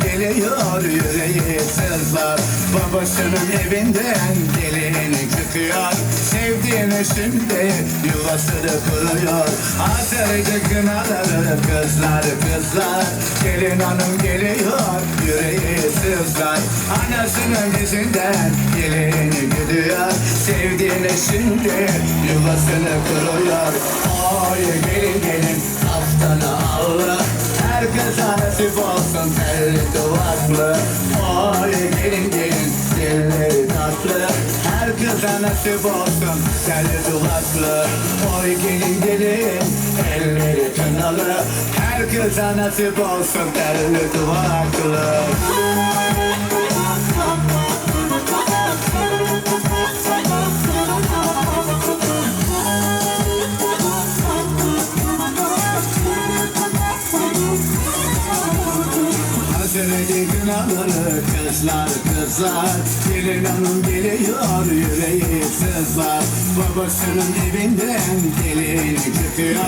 geliyor yüreği sızlar. Babasının evinden gelin çıkıyor. Sevdiğini şimdi yuvasını kuruyor. Hazırcı kınaları kızlar kızlar. Gelin hanım geliyor yüreği sızlar. Anasının izinden gelin gidiyor. Sevdiğini şimdi yuvasını kuruyor. Oy gelin gelin haftanı Allah. Herkese nasip telli duvaklı Oy gelin gelin dilleri tatlı. Herkese nasip olsun telli duvaklı. Oy gelin gelin elleri kınalı. Herkese nasip olsun telli duvaklı Günahları kızlar kızlar Gelin hanım geliyor yüreği sızlar. Babasının evinden gelin çıkıyor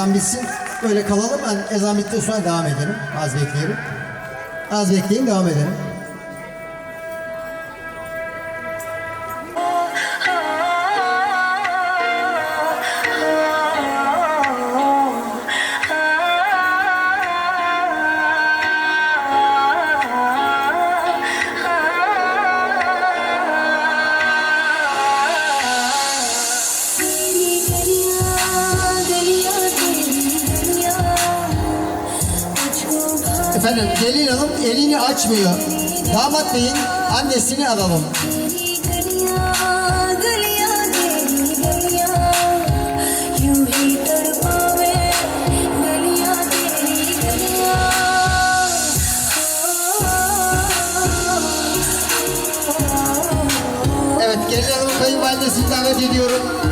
ezan bitsin. Böyle kalalım. Ben ezan bittikten sonra devam edelim. Az bekleyelim. Az bekleyin devam edelim. Efendim gelin hanım elini açmıyor. Damat beyin annesini alalım. Evet gelin hanım kayınvalidesini davet ediyorum.